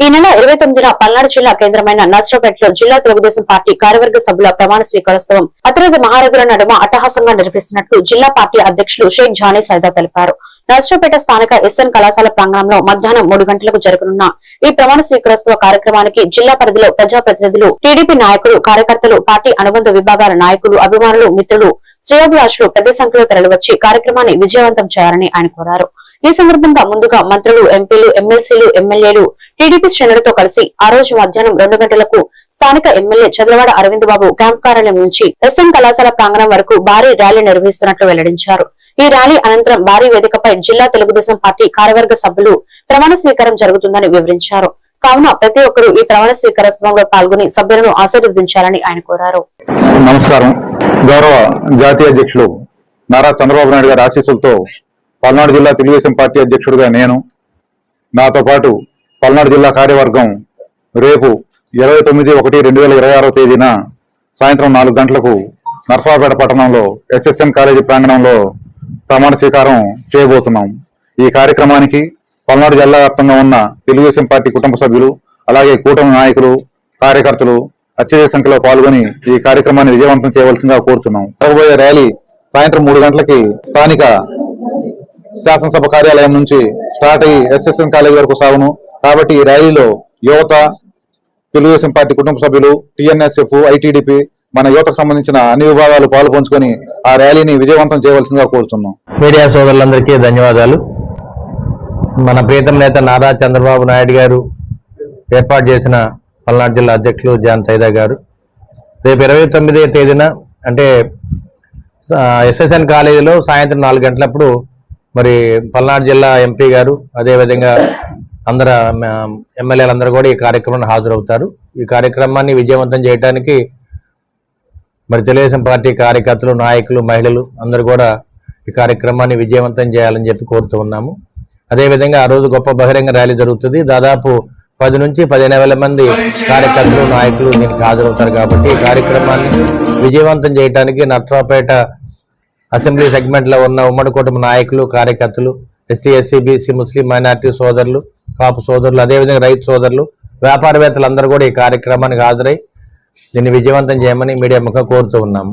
ఈ నెల ఇరవై తొమ్మిదిన పల్నాడు జిల్లా కేంద్రమైన నర్సరావుపేటలో జిల్లా తెలుగుదేశం పార్టీ కార్యవర్గ సభ్యుల ప్రమాణ స్వీకారోత్సవం అతిరథ మహారథుల నడుమ అట్టహాసంగా నిర్వహిస్తున్నట్లు జిల్లా పార్టీ అధ్యక్షులు షేక్ జానీ సైదా తెలిపారు. నర్సరావుపేట స్థానిక ఎస్ఎన్ కళాశాల ప్రాంగణంలో మధ్యాహ్నం మూడు గంటలకు జరగనున్న ఈ ప్రమాణ స్వీకారోత్సవ కార్యక్రమానికి జిల్లా పరిధిలో ప్రజాప్రతినిధులు టీడీపీ నాయకులు కార్యకర్తలు పార్టీ అనుబంధ విభాగాల నాయకులు అభిమానులు మిత్రులు శ్రేయాభిలాషులు పెద్ద సంఖ్యలో తరలివచ్చి కార్యక్రమాన్ని విజయవంతం చేయాలని ఆయన కోరారు. ఈ సందర్భంగా ముందుగా మంత్రులు ఎంపీలు ఎమ్మెల్సీలు ఎమ్మెల్యేలు టీడీపీ శ్రేణులతో కలిసి ఆ రోజు మధ్యాహ్నం రెండు గంటలకు స్థానిక ఎమ్మెల్యే చంద్రవాడ అరవింద్ బాబు క్యాంప్ కార్యాలయం నుంచి ఎస్ఎం కళాశాల ప్రాంగణం వరకు భారీ ర్యాలీ నిర్వహిస్తున్నట్లు వెల్లడించారు. ఈ ర్యాలీ అనంతరం భారీ వేదికపై జిల్లా తెలుగుదేశం పార్టీ కార్యవర్గ సభ్యులు ప్రమాణ స్వీకారం జరుగుతుందని వివరించారు. కావున ప్రతి ఒక్కరూ ఈ ప్రమాణ స్వీకారోత్సవంలో పాల్గొని సభ్యులను ఆశీర్వదించాలని ఆయన కోరారు. నమస్కారం. గౌరవ జాతీయ అధ్యక్షులు నారా చంద్రబాబు నాయుడు గారి ఆశీస్సులతో పల్నాడు జిల్లా తెలుగుదేశం పార్టీ అధ్యక్షుడిగా నేను నాతో పాటు పల్నాడు జిల్లా కార్యవర్గం రేపు ఇరవై తొమ్మిది ఒకటి రెండు వేల ఇరవై ఆరో తేదీన సాయంత్రం నాలుగు గంటలకు నర్సాపేట పట్టణంలో ఎస్ఎస్ఎన్ కాలేజీ ప్రాంగణంలో ప్రమాణ స్వీకారం చేయబోతున్నాం. ఈ కార్యక్రమానికి పల్నాడు జిల్లా వ్యాప్తంగా ఉన్న తెలుగుదేశం పార్టీ కుటుంబ సభ్యులు అలాగే కూటమి నాయకులు కార్యకర్తలు అత్యధిక సంఖ్యలో పాల్గొని ఈ కార్యక్రమాన్ని విజయవంతం చేయవలసిందిగా కోరుతున్నాం. జరగబోయే ర్యాలీ సాయంత్రం మూడు గంటలకి స్థానిక శాసనసభ కార్యాలయం నుంచి స్టార్ట్ అయ్యి ఎస్ఎస్ఎన్ కాలేజీ వరకు సాగును. కాబట్టి ఈ ర్యాలీలో యువత తెలుగుదేశం పార్టీ కుటుంబ సభ్యులు టిఎన్ఎస్ఎఫ్ ఐటీడీపీ మన యువతకు సంబంధించిన అన్ని విభాగాలు పాల్పంచుకొని ఆ ర్యాలీని విజయవంతం చేయవలసిందిగా కోరుతున్నాం మీడియా సోదరులందరికీ ధన్యవాదాలు. మన ప్రీతం నేత నారా చంద్రబాబు నాయుడు గారు ఏర్పాటు చేసిన పల్నాడు జిల్లా అధ్యక్షులు జాన్ సైదా గారు. రేపు ఇరవై తొమ్మిదవ తేదీన అంటే ఎస్ఎస్ఎన్ కాలేజీలో సాయంత్రం నాలుగు గంటలప్పుడు మరి పల్నాడు జిల్లా ఎంపీ గారు అదేవిధంగా అందరు ఎమ్మెల్యేలందరూ కూడా ఈ కార్యక్రమాన్ని హాజరవుతారు. ఈ కార్యక్రమాన్ని విజయవంతం చేయడానికి మరి తెలుగుదేశం పార్టీ కార్యకర్తలు నాయకులు మహిళలు అందరూ కూడా ఈ కార్యక్రమాన్ని విజయవంతం చేయాలని చెప్పి కోరుతూ ఉన్నాము. అదేవిధంగా ఆ రోజు గొప్ప బహిరంగ ర్యాలీ జరుగుతుంది. దాదాపు పది నుంచి పదిహేను వేల మంది కార్యకర్తలు నాయకులు దీనికి హాజరవుతారు కాబట్టి ఈ కార్యక్రమాన్ని విజయవంతం చేయడానికి నట్రాపేట అసెంబ్లీ సెగ్మెంట్లో ఉన్న ఉమ్మడి కుటుంబ నాయకులు కార్యకర్తలు ఎస్టీ ఎస్సీ బీసీ ముస్లిం మైనార్టీ సోదరులు కాపు సోదరులు అదేవిధంగా రైతు సోదరులు వ్యాపారవేత్తలు అందరూ కూడా ఈ కార్యక్రమానికి హాజరై దీన్ని విజయవంతం చేయమని మీడియా ముఖం కోరుతూ ఉన్నాము.